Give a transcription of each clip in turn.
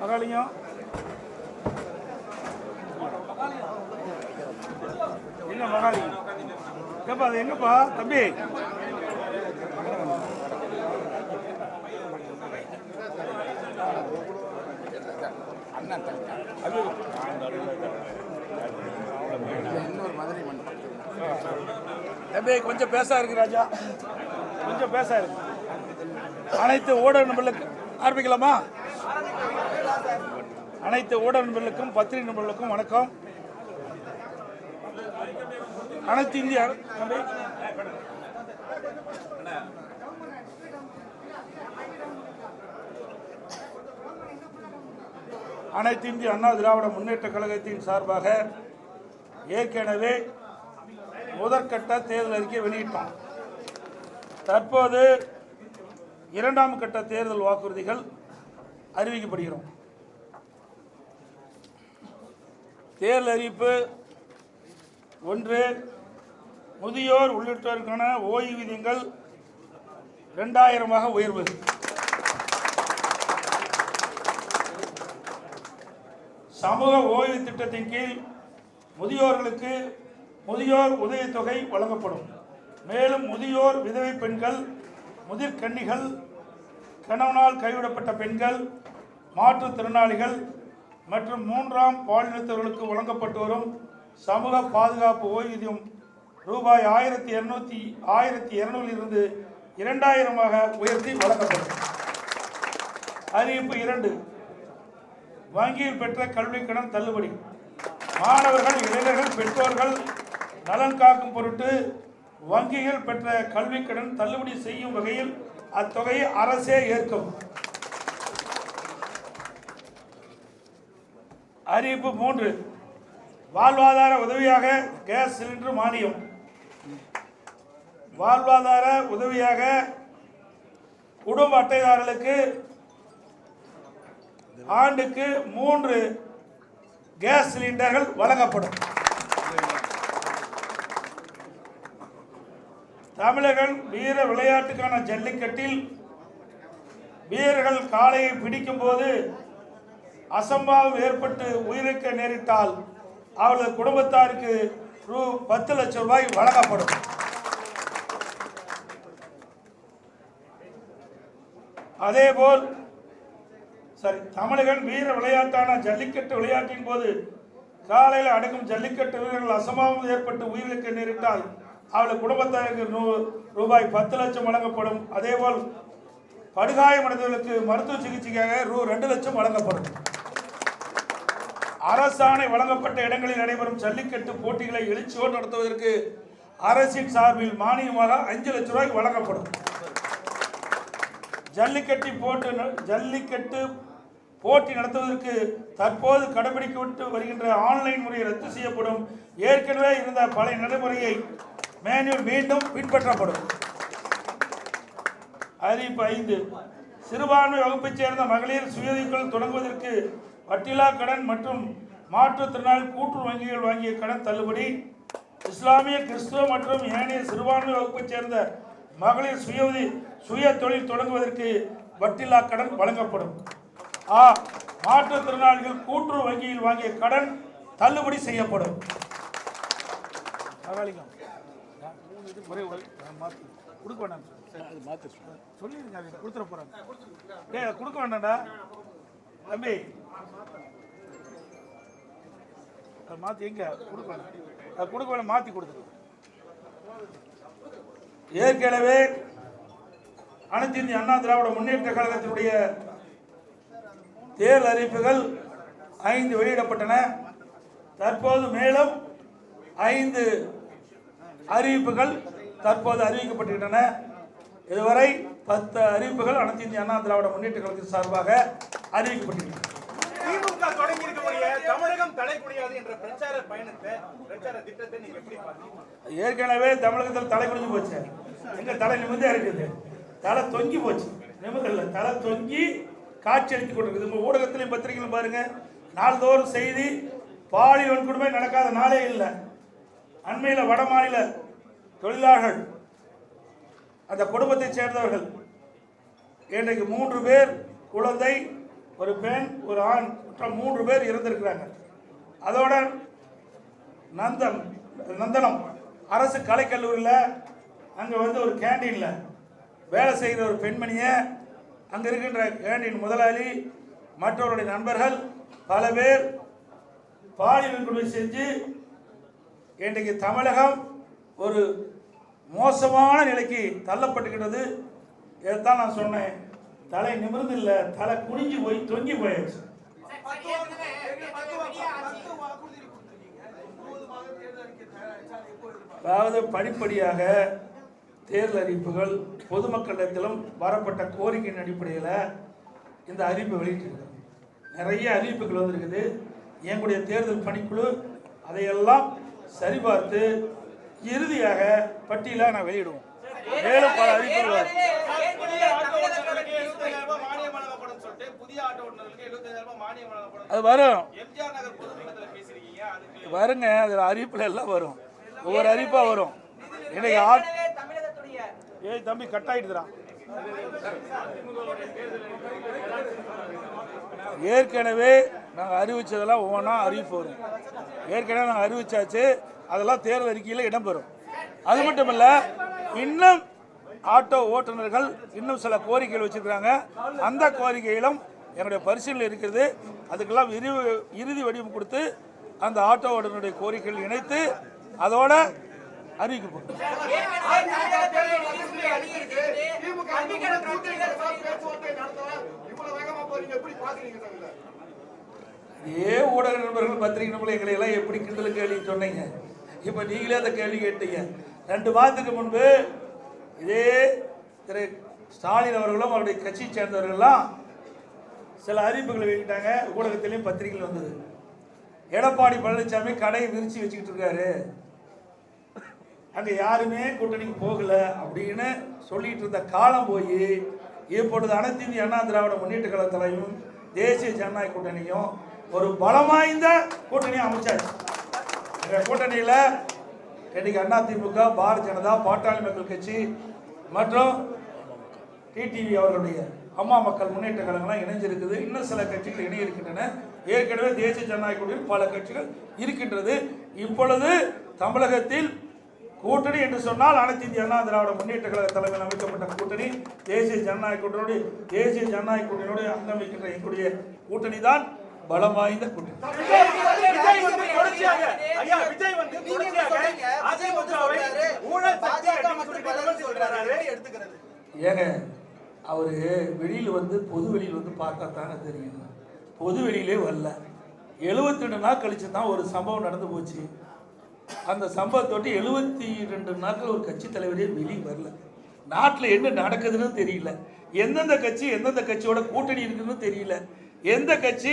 மகாலிங்கம் எங்க மகாலிங்கம் எங்கப்பா அது எங்கப்பா? தம்பி. இன்னொரு மதுரை மண்டபம் தம்பி கொஞ்சம் பேச இருக்கு ராஜா. கொஞ்சம் பேச இருக்கு. அனைத்து ஊடக நண்பர்களுக்கு ஆரம்பிக்கலாமா? அனைத்து ஊடக நண்பர்களுக்கும் பத்திரிகை நண்பர்களுக்கும் வணக்கம். அனைத்து இந்திய அனைத்து இந்திய அண்ணா திராவிட முன்னேற்ற கழகத்தின் சார்பாக ஏற்கனவே முதற்கட்ட தேர்தல் அறிக்கை வெளியிட்டோம். தற்போது இரண்டாம் கட்ட தேர்தல் வாக்குறுதிகள் அறிவிக்கப்படுகிறோம். தேர்தல் அறிவிப்பு ஒன்று முதியோர் உள்ளிட்டோருக்கான ஓய்வூதியங்கள் ரெண்டாயிரமாக உயர்வு. சமூக ஓய்வு திட்டத்தின் கீழ் முதியோர்களுக்கு முதியோர் உதவித்தொகை வழங்கப்படும். மேலும் முதியோர் விதவை பெண்கள் முதிர்கன்னிகள் கணவனால் கைவிடப்பட்ட பெண்கள் மாற்றுத்திறனாளிகள் மற்றும் மூன்றாம் பாலினத்தவர்களுக்கு வழங்கப்பட்டு வரும் சமூக பாதுகாப்பு ஓய்வூதியம் ரூபாய் ஆயிரத்தி இரநூத்தி ஆயிரத்தி இரநூறிலிருந்து இரண்டாயிரமாக உயர்த்தி வழங்கப்படும் அறிவிப்பு இரண்டு. வங்கியில் பெற்ற கல்வி கடன் தள்ளுபடி. மாணவர்கள் இளைஞர்கள் பெற்றோர்கள் நலன் காக்கும் பொருட்டு வங்கிகள் பெற்ற கல்வி கடன் தள்ளுபடி செய்யும் வகையில் அத்தொகையை அரசே ஏற்கும். அறிவிப்பு மூன்று. வாழ்வாதார உதவியாக கேஸ் சிலிண்டர் மானியம். வாழ்வாதார உதவியாக குடும்ப அட்டைதாரர்களுக்கு ஆண்டுக்கு மூன்று கேஸ் சிலிண்டர்கள் வழங்கப்படும். தமிழர்கள் வீர விளையாட்டுக்கான ஜல்லிக்கட்டில் வீரர்கள் காளையை பிடிக்கும் போது அசம்பாவம் ஏற்பட்டு உயிரிழக்க நேரிட்டால் அவரது குடும்பத்தாருக்கு ரூ பத்து லட்சம் ரூபாய் வழங்கப்படும். அதேபோல் சரி தமிழகன் வீர விளையாட்டான ஜல்லிக்கட்டு விளையாட்டின் போது காலையில் அடங்கும் ஜல்லிக்கட்டு வீரர்கள் அசம்பாவம் ஏற்பட்டு உயிரிழக்க நேரிட்டால் அவள் குடும்பத்தாருக்கு நூ ரூபாய் பத்து லட்சம் வழங்கப்படும். அதேபோல் படுகாயமடைந்தவர்களுக்கு மருத்துவ சிகிச்சைக்காக ரூ ரெண்டு லட்சம் வழங்கப்படும். அரசாணை வழங்கப்பட்ட இடங்களில் நடைபெறும் ஜல்லிக்கட்டு போட்டிகளை எழுச்சியோடு நடத்துவதற்கு அரசின் சார்பில் மானியமாக அஞ்சு லட்சம் ரூபாய் வழங்கப்படும். ஜல்லிக்கட்டு போட்டு ஜல்லிக்கட்டு போட்டி நடத்துவதற்கு தற்போது கடைபிடிக்கப்பட்டு வருகின்ற ஆன்லைன் முறை ரத்து செய்யப்படும். ஏற்கனவே இருந்த பழைய நடைமுறையை மேனுவல் மீண்டும் பின்பற்றப்படும். அறிவிப்பு ஐந்து. சிறுபான்மை வகுப்பைச் சேர்ந்த மகளிர் சுயதொழில் தொடங்குவதற்கு வட்டிலா கடன் மற்றும் மாற்றுத்திறனாளி கூட்டுறவு வங்கிகள் வாங்கிய கடன் தள்ளுபடி இஸ்லாமிய கிறிஸ்துவ மற்றும் ஏனைய சிறுபான்மை வகுப்பைச் சேர்ந்த மகளிர் சுய சுய தொழில் தொடங்குவதற்கு வட்டிலா கடன் வழங்கப்படும். ஆ மாற்றுத்திறனாளிகள் கூட்டுறவு வங்கியில் வாங்கிய கடன் தள்ளுபடி செய்யப்படும். மகாலிங்கம் ஒரே ஒரு மாற்றி கொடுக்க வேண்டாம். அது மாற்று சொல்லிருங்க அது கொடுத்துட போறாங்க. கொடுக்க வேண்டாம்டா. தம்பி. அதை மாற்றி எங்க? கொடுக்கணும் வேண்டாம் அதை கொடுக்க வேணும் மாற்றி கொடுத்துரு. ஏற்கனவே அனைத்து இந்திய அண்ணா திராவிட முன்னேற்ற கழகத்தினுடைய தேர்தல் அறிவிப்புகள் ஐந்து வெளியிடப்பட்டன. தற்போது மேலும் ஐந்து அறிவிப்புகள் தற்போது அறிவிக்கப்பட்டுகின்றன இதுவரை பத்து அறிவிப்புகள் அனைத்து இந்திய அண்ணா திராவிட முன்னேற்ற கழகத்தின் சார்பாக அறிவிக்கப்பட்டிருக்கிறது திமுக தொடங்கி இருக்கக்கூடிய தமிழகம் தலைக்குடியாது என்ற பிரச்சார பயணத்தை பிரச்சார திட்டத்தை நீங்க எப்படி பாத்தீங்க ஏற்கனவே தமிழகத்தில் தலை குடிஞ்சு போச்சு. எங்க தலை நிமிர்ந்தே இருக்குது தலை தொங்கி போச்சு. நிமிர்ந்தல தலை தொங்கி காட்சி அளித்துக் கொண்டிருக்குது. உங்க ஊடகத்திலையும் பத்திரிகையிலும் பாருங்க. நாள்தோறும் செய்தி பாலியல் வன்கொடுமை நடக்காத நாளே இல்லை. அண்மையில் வட மாநில தொழிலாளர்கள் அந்த குடும்பத்தைச் சேர்ந்தவர்கள். இன்றைக்கு மூன்று பேர் குழந்தை ஒரு பெண் ஒரு ஆண் மொத்தம் மூன்று பேர் இருந்திருக்கிறாங்க. அதோட நந்தன் நந்தனம். அரசு கலைக்கல்லூரியில் அங்கே வந்து ஒரு கேண்டீனில் வேலை செய்கிற ஒரு பெண்மணியை அங்கே இருக்கின்ற கேண்டீன் முதலாளி மற்றவருடைய நண்பர்கள் பல பேர் பாலியல் கொடுமை செஞ்சு இன்றைக்கு தமிழகம் ஒரு மோசமான நிலைக்கு தள்ளப்பட்டுக்கிட்டது. இதைத்தான் நான் சொன்னேன். தலை நிமிர்ந்து இல்லை தலை குனிஞ்சு போய் தொங்கி போயாச்சு. அதாவது படிப்படியாக தேர்தல் அறிவிப்புகள் பொதுமக்களிடத்திலும் வரப்பட்ட கோரிக்கையின் அடிப்படையில் இந்த அறிவிப்பை வெளியிட்டிருக்கு நிறைய அறிவிப்புகள் வந்திருக்குது. எங்களுடைய தேர்தல் பணிக்குழு அதையெல்லாம் சரிபார்த்து இறுதியாக பட்டியலாக நான் வெளியிடுவோம். மேலும் பல அறிவிப்புகள் அது வரும். வருங்க அதில் அறிவிப்பில் எல்லாம் வரும். ஒவ்வொரு அறிவிப்பாக வரும். இன்னைக்கு ஆட் ஏய் தம்பி கட் ஆயிடுதுறான் ஏற்கனவே நாங்கள் அறிவிச்சதெல்லாம் ஒவ்வொன்றா அறிவிப்பு வரும். ஏற்கனவே நாங்கள் அறிவிச்சாச்சு. அதெல்லாம் தேர்தல் அறிக்கையில் இடம்பெறும் அது மட்டும் இல்லை இன்னும் ஆட்டோ ஓட்டுநர்கள் இன்னும் சில கோரிக்கைகள் வச்சுருக்கிறாங்க. அந்த கோரிக்கையிலும் என்னுடைய பரிசீலனை இருக்கிறது. அதுக்கெல்லாம் விரிவு இறுதி வடிவம் கொடுத்து அந்த ஆட்டோ ஓட்டுநருடைய கோரிக்கைகள் இணைத்து அதோட அறிவிக்கப்படும். இதே ஊடக நண்பர்கள் பத்திரிகை நண்பர்கள் எங்களை எல்லாம் எப்படி கிண்டல் கேள்வி சொன்னீங்க இப்போ நீங்களே அந்த கேள்வி கேட்டீங்க. ரெண்டு மாதத்துக்கு முன்பு இதே திரு ஸ்டாலின் அவர்களும் அவருடைய கட்சியை சேர்ந்தவர்கள்லாம் சில அறிவிப்புகளை வெளியிட்டாங்க. ஊடகத்திலையும் பத்திரிகையில் வந்தது. எடப்பாடி பழனிசாமி கடையை விரிச்சு வச்சுக்கிட்டு இருக்காரு. அங்கே யாருமே கூட்டணிக்கு போகல அப்படின்னு சொல்லிட்டு இருந்த காலம் போய் இப்பொழுது அனைத்து இந்திய அண்ணா திராவிட முன்னேற்ற கழகத்திலையும் தேசிய ஜனநாயக கூட்டணியும் ஒரு பலம் வாய்ந்த கூட்டணியை அமைச்சாச்சு. இந்த கூட்டணியில் இன்னைக்கு அண்ணா திமுக பாரதிய ஜனதா பாட்டாளி மக்கள் கட்சி மற்றும் டிடிவி அவர்களுடைய அம்மா மக்கள் முன்னேற்ற கழகம்லாம் இணைஞ்சிருக்குது. இன்னும் சில கட்சிகள் இணைய இருக்கின்றன ஏற்கனவே தேசிய ஜனநாயக கூட்டணியில் பல கட்சிகள் இருக்கின்றது. இப்பொழுது தமிழகத்தில் கூட்டணி என்று சொன்னால் அனைத்து இந்திய அண்ணா திராவிட முன்னேற்ற கழக தலைமையில் அமைக்கப்பட்ட கூட்டணி தேசிய ஜனநாயக கூட்டணியோடு தேசிய ஜனநாயக கூட்டணியோடு அங்கம் வைக்கின்ற எங்களுடைய கூட்டணி தான் பலம் வாய்ந்த கூட்டணி. ஏங்க அவர் வெளியில் வந்து பொது வெளியில் வந்து பார்த்தா தானே தெரியும். பொது வெளியிலே வரல. எழுபத்தி ரெண்டு நாள் கழிச்சு தான் ஒரு சம்பவம் நடந்து போச்சு. அந்த சம்பவத்தொட்டு எழுபத்தி ரெண்டு நாட்கள் ஒரு கட்சி தலைவரே வெளியே வரல. நாட்டில் என்ன நடக்குதுன்னு தெரியல. எந்தெந்த கட்சி எந்தெந்த கட்சியோட கூட்டணி இருக்குன்னு தெரியல. எந்த கட்சி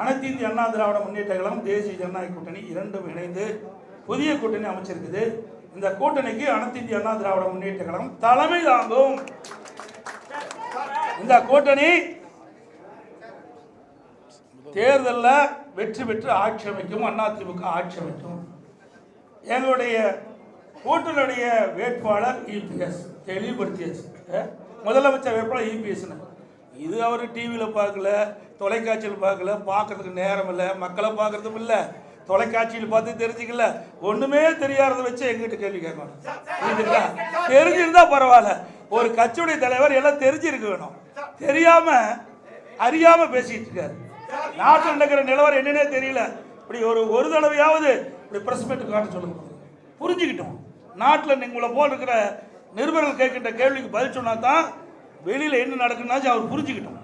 அனைத்து இந்திய அண்ணா திராவிட முன்னேற்ற கழகம் தேசிய ஜனநாயக கூட்டணி இரண்டும் இணைந்து புதிய கூட்டணி அமைச்சிருக்குது. இந்த கூட்டணிக்கு அனைத்து இந்திய அண்ணா திராவிட முன்னேற்ற கழகம் தலைமை தாங்கும். இந்த கூட்டணி தேர்தலில் வெற்றி பெற்று ஆட்சி அமைக்கும் அதிமுக ஆட்சி அமைக்கும். எங்களுடைய கூட்டணியுடைய வேட்பாளர் இபிஎஸ் தெளிவுபடுத்தியாச்சு. முதலமைச்சர் வேட்பாளர் இபிஎஸ்னு. இது அவர் டிவியில் பார்க்கல தொலைக்காட்சியில் பார்க்கல பார்க்கறதுக்கு நேரம் இல்லை மக்களை பார்க்கறதும் இல்லை தொலைக்காட்சியில் பார்த்து தெரிஞ்சுக்கல. ஒன்றுமே தெரியாதத வச்சு எங்கிட்ட கேள்வி கேட்கணும். புரியுதுங்களா தெரிஞ்சிருந்தா பரவாயில்ல. ஒரு கட்சியுடைய தலைவர் எல்லாம் தெரிஞ்சிருக்க வேணும். தெரியாம அறியாம பேசிட்டு இருக்காரு. நாட்டில் நடக்கிற நிலவரம் என்னன்னே தெரியல. இப்படி ஒரு ஒரு தடவையாவது இப்படி பிரஸ் மீட் காட்ட சொல்லுங்க. புரிஞ்சுக்கிட்டோம். நாட்டில் உங்களை போல் இருக்கிற நிருபர்கள் கேட்கின்ற கேள்விக்கு பதில் சொன்னா தான் வெளியில என்ன நடக்குதுனாச்சும் அவர் புரிஞ்சுக்கிட்டோம்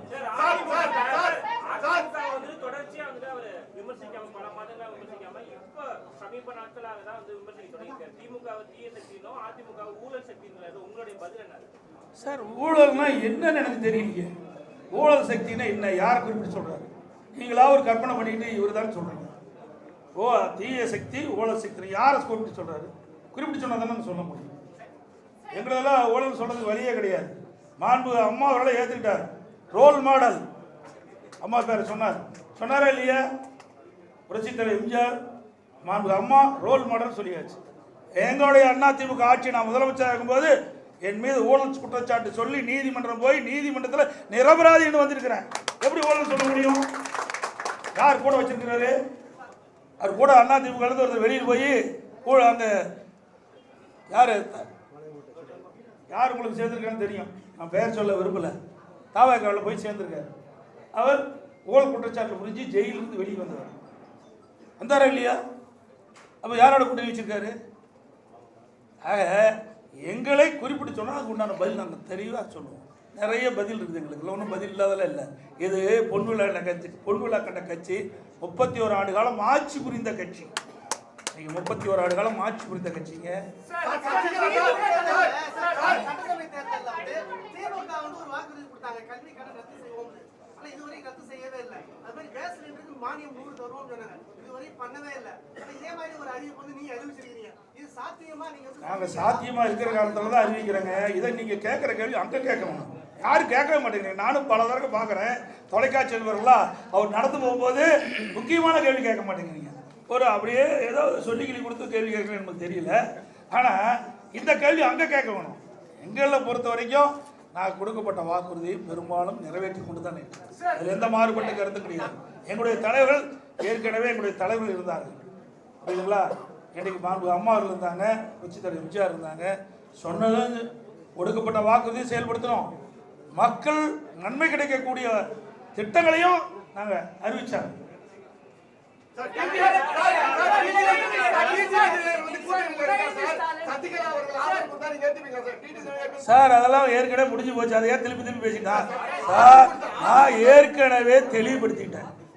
வந்து ஊழல் உங்களுடைய சார் ஊழல்னா என்னன்னு எனக்கு தெரியலையே. ஊழல் சக்தினா என்ன? யார் குறிப்பிட்டு சொல்றாரு? நீங்களா ஒரு கற்பனை பண்ணிக்கிட்டு இவர் தான் சொல்றீங்க ஓ தீய சக்தி ஊழல் சக்தி யாரை குறிப்பிட்டு சொல்றாரு? குறிப்பிட்டு சொன்னா தானே சொல்ல முடியும். எங்களெல்லாம் ஊழல் சொல்றதுக்கு வழியே கிடையாது. மாண்பு அம்மா அவர்களை ஏற்றுக்கிட்டார் ரோல் மாடல் அம்மா பேர் சொன்னார். சொன்னாரா இல்லையா? புரட்சித் தலைவர் எம்ஜிஆர் மாண்பு அம்மா ரோல் மாடல் சொல்லியாச்சு. எங்களுடைய அண்ணா திமுக ஆட்சி நான் முதலமைச்சராக இருக்கும்போது என் மீது ஊழல் குற்றச்சாட்டு சொல்லி நீதிமன்றம் போய் நீதிமன்றத்தில் நிரபராதின்னு வந்திருக்கிறேன். எப்படி ஊழல் சொல்ல முடியும்? யார் கூட வச்சிருக்கிறாரு? அவர் கூட அண்ணா திமுக ஒருத்தர் வெளியில் போய் கூட அந்த யார்? யார் உங்களுக்கு சேர்ந்துருக்கான்னு தெரியும். நான் பெயர் சொல்ல விரும்பலை தாவாக்காவில் போய் சேர்ந்துருக்கார் அவர் ஊழல் குற்றச்சாட்டு முடிஞ்சு ஜெயிலிருந்து வெளியே வந்தவர் வந்தாரா இல்லையா அப்போ யாரோட கூட்டணி வச்சுருக்காரு ஆக எங்களை குறிப்பிட்டு சொன்னால் அதுக்கு உண்டான பதில் நாங்கள் தெளிவாக சொல்லுவோம் நிறைய பதில் இருக்குது எங்களுக்கு ஒன்றும் பதில் இல்லாதெல்லாம் இல்லை இது பொன்விழா கட்சி பொன்விழா கண்ட கட்சி முப்பத்தி ஒரு ஆண்டு காலம் ஆட்சி புரிந்த கட்சி நீங்கள் முப்பத்தி ஒரு ஆண்டு காலம் ஆட்சி புரிந்த கட்சிங்க சட்டசபை தேர்தல்ல வந்து திமுக வந்து ஒரு வாக்குறுதி கொடுத்தாங்க கல்வி கடன் ரத்து செய்வோம் ஆனா இதுவரை ரத்து செய்யவே இல்லை அது மாதிரி கேஸ் சிலிண்டருக்கு மானியம் நூறு தருவோம் சொன்னாங்க. இதுவரை பண்ணவே இல்லை. இதே மாதிரி ஒரு அறிவிப்பு வந்து நீங்க அறிவிச்சிருக்கீங்க. இது சாத்தியமா நீங்க வந்து நாங்கள் சாத்தியமாக இருக்கிற காலத்தில் தான் அறிவிக்கிறேங்க. இதை நீங்கள் கேட்குற கேள்வி அங்கே கேட்கணும். யாரும் கேட்கவே மாட்டேங்கிறீங்க. நானும் பல தடவை பார்க்குறேன் தொலைக்காட்சி நண்பர்களா அவர் நடந்து போகும்போது முக்கியமான கேள்வி கேட்க மாட்டேங்கிறீங்க. ஒரு அப்படியே ஏதோ சொல்லி கிளி கொடுத்து கேள்வி கேட்குறேன்னு நமக்கு தெரியல. ஆனால் இந்த கேள்வி அங்கே கேட்க வேணும் எங்களை பொறுத்த வரைக்கும் நான் கொடுக்கப்பட்ட வாக்குறுதியை பெரும்பாலும் நிறைவேற்றி கொண்டு தான் இருக்கிறேன் அதில் எந்த மாறுபட்ட கருத்து கிடையாது. எங்களுடைய தலைவர்கள் ஏற்கனவே எங்களுடைய தலைவர்கள் இருந்தார்கள். புரியுதுங்களா? இன்னைக்கு மாண்பு அம்மா இருந்தாங்க இருந்தாங்க உச்சித்தலைவர் எம்ஜிஆர் இருந்தாங்க சொன்னதும் கொடுக்கப்பட்ட வாக்குறுதியும் செயல்படுத்தணும் மக்கள் நன்மை கிடைக்கக்கூடிய திட்டங்களையும் நாங்கள் அறிவிச்சாங்க. சார் அதெல்லாம் ஏற்கனவே முடிஞ்சு போச்சு. அதை ஏன் திருப்பி திருப்பி பேசிட்டா? சார் நான் ஏற்கனவே தெளிவுபடுத்திட்டேன்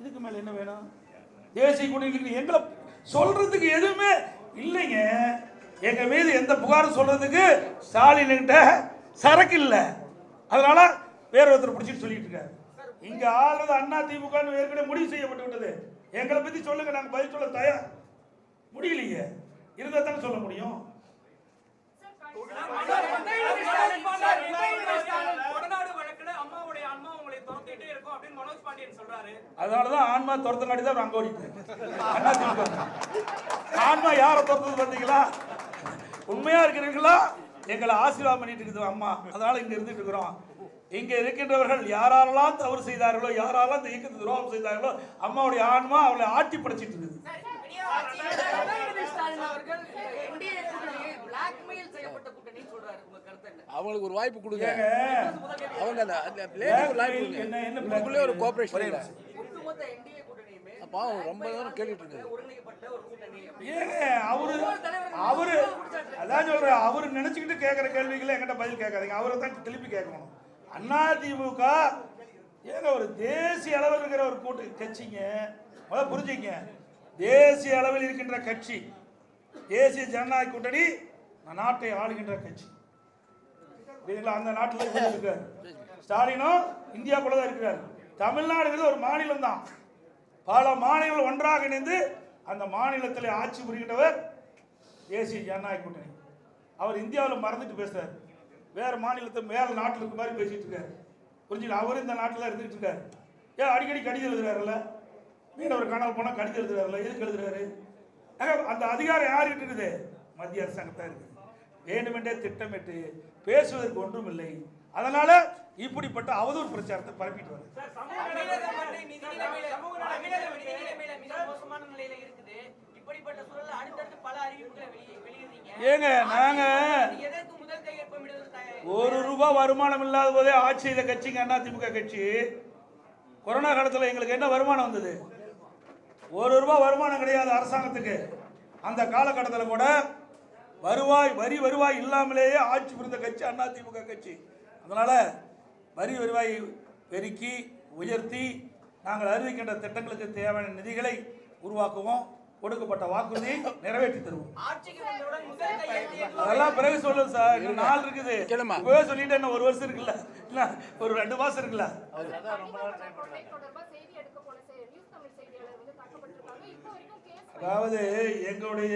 இதுக்கு மேல என்ன வேணும்? தேசிய கூட்டணிக்கு எங்களை சொல்றதுக்கு எதுவுமே இல்லைங்க. எங்க மீது எந்த புகாரும் சொல்றதுக்கு ஸ்டாலின் கிட்ட சரக்கு இல்லை. அதனால வேற ஒருத்தர் பிடிச்சிட்டு சொல்லிட்டு இருக்காரு. இங்க ஆள்றது அண்ணா திமுக ஏற்கனவே முடிவு செய்யப்பட்டு விட்டது எங்களை பத்தி சொல்லுங்க நாங்க பதில் சொல்ல தயார் முடியலையே. இருந்தா தானே சொல்ல முடியும் கொடநாடு வழக்குல அம்மாவுடைய அம்மா உங்களை துரத்திட்டே இருக்கும் அப்படின்னு மனோஜ் பாண்டியன் சொல்றாரு அதனாலதான் ஆன்மா துரத்தங்காட்டி தான் அங்க திமுக ஆன்மா யாரை துரத்தது பார்த்தீங்களா? உண்மையா இருக்கிறீங்களா எங்களை ஆசீர்வாதம் பண்ணிட்டு இருக்குது அம்மா. அதனால இங்க இருந்துட்டு இருக்கிறோம். இங்க இருக்கின்றவர்கள் யாரெல்லாம் தவறு செய்தார்களோ யாரெல்லாம் இந்த இயக்கத்தை துரோகம் செய்தார்களோ அம்மாவுடைய ஆன்மா அவளை ஆட்டி படைச்சிட்டு இருக்குது? அவங்களுக்கு ஒரு வாய்ப்பு கொடுங்க. அவங்க என்ன என்ன ஒரு கோஆபரேஷன் இல்லை ஒட்டுமொத்த NDA கூட்டணியுமே பாவம் ரொம்ப நேரம் கேட்டுட்டு இருக்கு ஒருங்கிணைக்கப்பட்ட ஒரு கூட்டணி அப்படி. ஏங்க அவரு அவரு அதான் சொல்றேன் அவரு நினைச்சுக்கிட்டு கேட்குற கேள்விகளை என்கிட்ட பதில் கேட்காதீங்க. அவரை தான் திருப்பி கேட்கணும். அண்ணா திமுக ஏங்க ஒரு தேசிய அளவில் இருக்கிற ஒரு கூட்டு கட்சிங்க. முதல்ல புரிஞ்சுங்க. தேசிய அளவில் இருக்கின்ற கட்சி தேசிய ஜனநாயக கூட்டணி நாட்டை ஆளுகின்ற கட்சி. புரியுதுங்களா? அந்த நாட்டில் இருக்காரு. ஸ்டாலினும் இந்தியாக்குள்ள தான் இருக்கிறார். தமிழ்நாடுங்கிறது ஒரு மாநிலம் தான் பல மாநிலங்கள் ஒன்றாக இணைந்து அந்த மாநிலத்தில் ஆட்சி புரிகின்றவர் தேசிய ஜனநாயக கூட்டணி. அவர் இந்தியாவில் மறந்துட்டு பேசுறாரு. வேற மாநிலத்தை மேல நாட்டில் இருக்க மாதிரி பேசிட்டு இருக்காரு. புரிஞ்சுல அவர் இந்த நாட்டில் இருந்துட்டு இருக்காரு. ஏன் அடிக்கடி கடிதம் எழுதுறாருல்ல? மீனவர் காணாமல் போனால் கடிதம் எழுதுறாருல்ல? எதுக்கு எழுதுறாரு? அந்த அதிகாரம் யார்கிட்ட இருக்குது? மத்திய அரசாங்கத்தான் இருக்குது. வேண்டுமென்றே திட்டமிட்டு பேசுவதற்கு ஒன்றும் இல்லை. அதனால இப்படிப்பட்ட அவதூறு பிரச்சாரத்தை பரப்பிட்டு வருது இப்படிப்பட்ட சூழல்ல அடுத்தடுத்து பல அறிவிப்புகளை வெளியே வெளியிடுறீங்க. ஏங்க நாங்க இது ஒரு ரூபாய் வருமானம் இல்லாத போதே ஆட்சி செய்த கட்சிங்க அண்ணா திமுக கட்சி. கொரோனா காலத்தில் எங்களுக்கு என்ன வருமானம் வந்தது? ஒரு ரூபாய் வருமானம் கிடையாது அரசாங்கத்துக்கு. அந்த காலகட்டத்தில் கூட வருவாய் வரி வருவாய் இல்லாமலேயே ஆட்சி புரிந்த கட்சி அண்ணா திமுக கட்சி. அதனால வரி வருவாய் பெருக்கி உயர்த்தி நாங்கள் அறிவிக்கின்ற திட்டங்களுக்கு தேவையான நிதிகளை உருவாக்குவோம். கொடுக்கப்பட்ட வாக்குறுதியை நிறைவேற்றி தருவோம். ஆட்சிக்கு வந்தவுடன் முதல் கையெழுத்து அதெல்லாம் பிறகு சொல்லுது சார். இன்னும் நாள் இருக்குது. கேளுமா. இப்பவே சொல்லிட்டு என்ன ஒரு வருஷம் இருக்குல்ல. இல்ல ஒரு ரெண்டு மாசம் இருக்குல்ல. அதாவது எங்களுடைய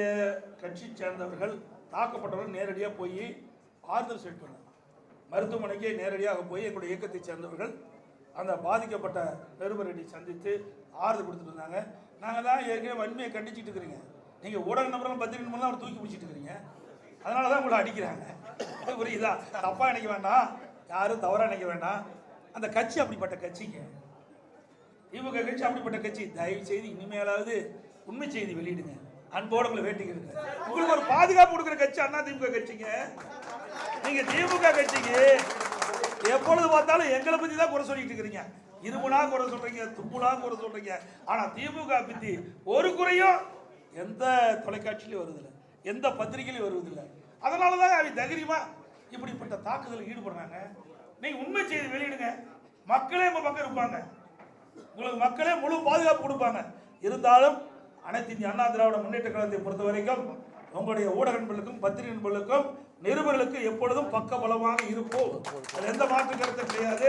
கட்சி சேர்ந்தவர்கள் தாக்கப்பட்டவர்கள் நேரடியாக போய் ஆறுதல் சொல்லணும் மருத்துவமனைக்கு நேரடியாக போய் எங்களுடைய இயக்கத்தை சேர்ந்தவர்கள் அந்த பாதிக்கப்பட்ட பெருமரடி சந்தித்து ஆறுதல் கொடுத்துட்டு இருந்தாங்க நாங்கள் தான் ஏற்கனவே வன்மையை கண்டிச்சுட்டு இருக்கிறீங்க. நீங்கள் ஊடக நபர்கள் பத்திரிகை மூலம் அவர் தூக்கி பிடிச்சிட்டு இருக்கிறீங்க. அதனால தான் உங்களை அடிக்கிறாங்க. புரியுதா? தப்பாக நினைக்க வேண்டாம். யாரும் தவறாக நினைக்க வேண்டாம். அந்த கட்சி அப்படிப்பட்ட கட்சிங்க. திமுக கட்சி அப்படிப்பட்ட கட்சி தயவு செய்து இனிமேலாவது உண்மை செய்தி வெளியிடுங்க. அன்போடு உங்களை வேண்டிக்கிறேங்க. உங்களுக்கு ஒரு பாதுகாப்பு கொடுக்குற கட்சி அண்ணா திமுக கட்சிங்க. நீங்கள் திமுக கட்சிக்கு எப்பொழுது பார்த்தாலும் எங்களை பற்றி தான் குறை சொல்லிட்டு இருக்கிறீங்க. இருமுனா குறை சொல்றீங்க துப்புனா குறை சொல்றீங்க. ஆனா திமுக பித்தி ஒரு குறையும் எந்த தொலைக்காட்சியிலும் வருதில்லை எந்த பத்திரிகையிலையும் வருவதில்லை. அதனால தான் அவங்க தைரியமா இப்படிப்பட்ட தாக்குதலில் ஈடுபடுறாங்க. நீங்க உண்மை செய்தி வெளியிடுங்க. மக்களே உங்க பக்கம் இருப்பாங்க. உங்களுக்கு மக்களே முழு பாதுகாப்பு கொடுப்பாங்க. இருந்தாலும் அனைத்து இந்திய அண்ணா திராவிட முன்னேற்ற கழகத்தை பொறுத்த வரைக்கும் உங்களுடைய ஊடக நண்பர்களுக்கும் பத்திரிகை நண்பர்களுக்கும் நிருபர்களுக்கு எப்பொழுதும் பக்க பலமாக இருப்போம். அதில் எந்த மாற்று கருத்தும் கிடையாது.